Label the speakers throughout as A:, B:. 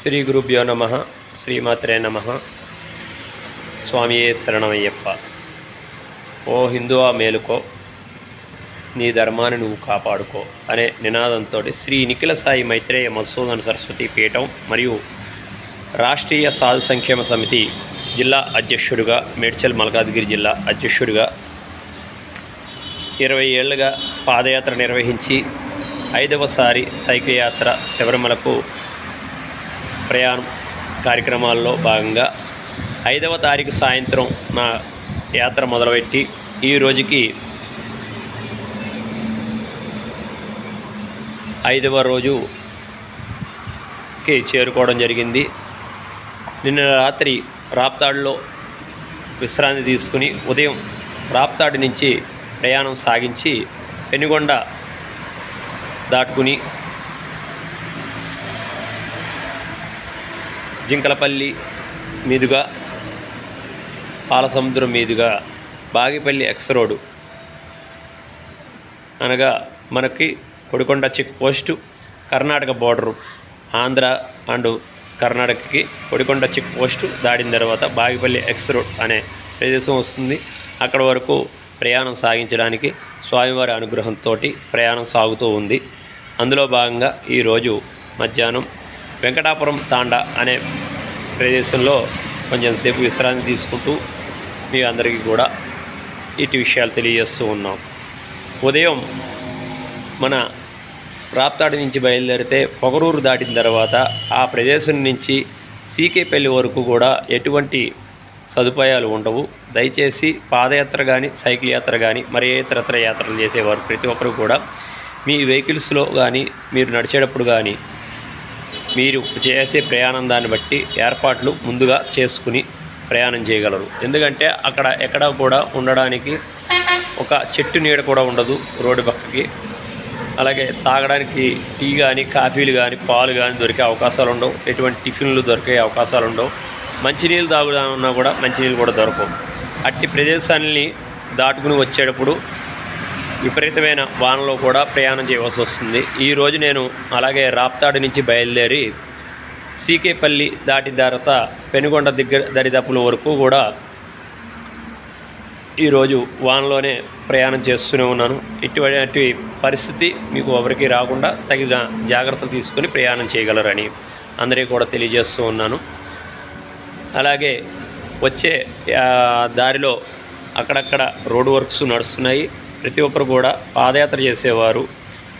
A: శ్రీ గురుభ్యో నమ శ్రీమాత్రే నమ. స్వామియే శరణమయ్యప్ప. ఓ హిందువా మేలుకో నీ ధర్మాన్ని నువ్వు కాపాడుకో అనే నినాదంతో శ్రీ నిఖిల సాయి మైత్రేయ మధుసూదన సరస్వతి పీఠం మరియు రాష్ట్రీయ సాధు సంక్షేమ సమితి జిల్లా అధ్యక్షుడిగా మేడ్చల్ మల్కాజ్గిరి జిల్లా అధ్యక్షుడిగా ఇరవై ఏళ్ళుగా పాదయాత్ర నిర్వహించి ఐదవసారి సైకిల్ యాత్ర శబరిమలకు ప్రయాణం కార్యక్రమాల్లో భాగంగా ఐదవ తారీఖు సాయంత్రం నా యాత్ర మొదలుపెట్టి ఈ రోజుకి ఐదవ రోజుకి చేరుకోవడం జరిగింది. నిన్న రాత్రి రాప్తాడులో విశ్రాంతి తీసుకుని ఉదయం రాప్తాడు నుంచి ప్రయాణం సాగించి పెనుగొండ దాటుకుని జింకలపల్లి మీదుగా పాలసముద్రం మీదుగా బాగిపల్లి ఎక్స్ రోడ్ అనగా మనకి Kodikonda check post Karnataka border. Andhra and కర్ణాటకకి Kodikonda check post దాడిన తర్వాత బాగిపల్లి ఎక్స్ రోడ్ అనే ప్రదేశం వస్తుంది. అక్కడ వరకు ప్రయాణం సాగించడానికి స్వామివారి అనుగ్రహంతో ప్రయాణం సాగుతూ ఉంది. అందులో భాగంగా ఈరోజు మధ్యాహ్నం వెంకటాపురం తాండా అనే ప్రదేశంలో కొంచెం సేపు విశ్రాంతి తీసుకుంటూ మీ అందరికీ కూడా ఇటు విషయాలు తెలియజేస్తూ ఉన్నాం. ఉదయం మన రాప్తాడు నుంచి బయలుదేరితే పొగరూరు దాటిన తర్వాత ఆ ప్రదేశం నుంచి సీకేపల్లి వరకు కూడా ఎటువంటి సదుపాయాలు ఉండవు. దయచేసి పాదయాత్ర కానీ సైకిల్ యాత్ర కానీ మరే ఇతరత్ర యాత్రలు చేసేవారు ప్రతి ఒక్కరు కూడా మీ వెహికల్స్లో కానీ మీరు నడిచేటప్పుడు కానీ మీరు చేసే ప్రయాణం దాన్ని బట్టి ఏర్పాట్లు ముందుగా చేసుకుని ప్రయాణం చేయగలరు. ఎందుకంటే అక్కడ ఎక్కడ కూడా ఉండడానికి ఒక చెట్టు నీడ కూడా ఉండదు రోడ్డు పక్కకి. అలాగే తాగడానికి టీ కానీ కాఫీలు కానీ పాలు కానీ దొరికే అవకాశాలు ఉండవు. ఎటువంటి టిఫిన్లు దొరికే అవకాశాలు ఉండవు. మంచినీళ్ళు తాగుదామన్నా కూడా మంచినీళ్ళు కూడా దొరకవు. అట్టి ప్రదేశాన్ని దాటుకుని వచ్చేటప్పుడు విపరీతమైన వానలో కూడా ప్రయాణం చేయవలసి వస్తుంది. ఈరోజు నేను అలాగే రాప్తాడు నుంచి బయలుదేరి సీకేపల్లి దాటి తర్వాత పెనుగొండ దగ్గర దరిదాపుల వరకు కూడా ఈరోజు వానలోనే ప్రయాణం చేస్తూనే ఉన్నాను. ఇటువంటి పరిస్థితి మీకు ఎవరికి రాకుండా తగిన జాగ్రత్తలు తీసుకొని ప్రయాణం చేయగలరని అందరికీ కూడా తెలియజేస్తూ ఉన్నాను. అలాగే వచ్చే దారిలో అక్కడక్కడ రోడ్ వర్క్స్ నడుస్తున్నాయి. ప్రతి ఒక్కరు కూడా పాదయాత్ర చేసేవారు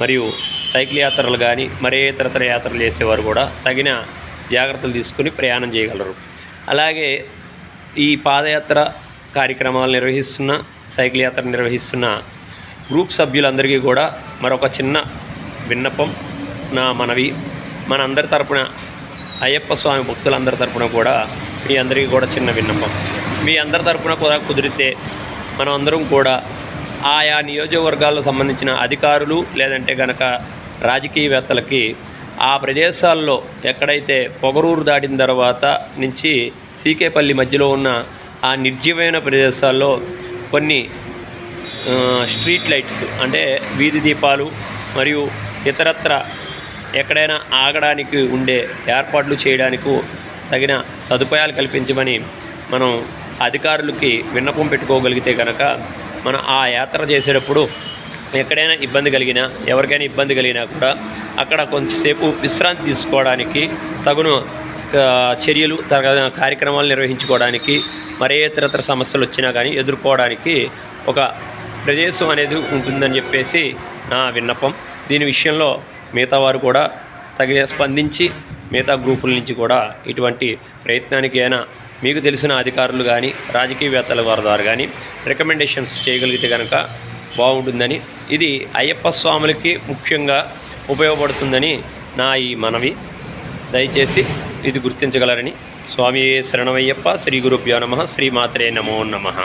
A: మరియు సైకిల్ యాత్రలు కానీ మరే ఇతరతర యాత్రలు చేసేవారు కూడా తగిన జాగ్రత్తలు తీసుకుని ప్రయాణం చేయగలరు. అలాగే ఈ పాదయాత్ర కార్యక్రమాలు నిర్వహిస్తున్న సైకిల్ యాత్ర నిర్వహిస్తున్న గ్రూప్ సభ్యులందరికీ కూడా మరొక చిన్న విన్నపం. నా మనవి మన అందరి తరపున అయ్యప్ప స్వామి భక్తులందరి తరపున కూడా మీ అందరికీ కూడా చిన్న విన్నపం. మీ అందరి తరపున కూడా కుదిరితే మనం అందరం కూడా ఆయా నియోజకవర్గాలకు సంబంధించిన అధికారులు లేదంటే గనక రాజకీయవేత్తలకి ఆ ప్రదేశాల్లో ఎక్కడైతే పొగరూరు దాటిన తర్వాత నుంచి సీకేపల్లి మధ్యలో ఉన్న ఆ నిర్జీవమైన ప్రదేశాల్లో కొన్ని స్ట్రీట్ లైట్స్ అంటే వీధి దీపాలు మరియు ఇతరత్ర ఎక్కడైనా ఆగడానికి ఉండే ఏర్పాట్లు చేయడానికి తగిన సదుపాయాలు కల్పించమని మనం అధికారులకి విన్నపం పెట్టుకోగలిగితే కనుక మనం ఆ యాత్ర చేసేటప్పుడు ఎక్కడైనా ఇబ్బంది కలిగినా ఎవరికైనా ఇబ్బంది కలిగినా కూడా అక్కడ కొంచెంసేపు విశ్రాంతి తీసుకోవడానికి తగును చర్యలు తగిన కార్యక్రమాలు నిర్వహించుకోవడానికి మరే ఇతరతర సమస్యలు వచ్చినా కానీ ఎదుర్కోవడానికి ఒక ప్రదేశం అనేది ఉంటుందని చెప్పేసి నా విన్నపం. దీని విషయంలో మిగతా వారు కూడా తగిన స్పందించి మిగతా గ్రూపుల నుంచి కూడా ఇటువంటి ప్రయత్నానికి అయినా మీకు తెలిసిన అధికారులు కానీ రాజకీయవేత్తల వారి ద్వారా కానీ రికమెండేషన్స్ చేయగలిగితే కనుక బాగుంటుందని ఇది అయ్యప్ప స్వాములకి ముఖ్యంగా ఉపయోగపడుతుందని నా ఈ మనవి. దయచేసి ఇది గుర్తించగలరని స్వామి శరణమయ్యప్ప శ్రీ గురుభ్యో నమ శ్రీమాత్రే నమో నమః.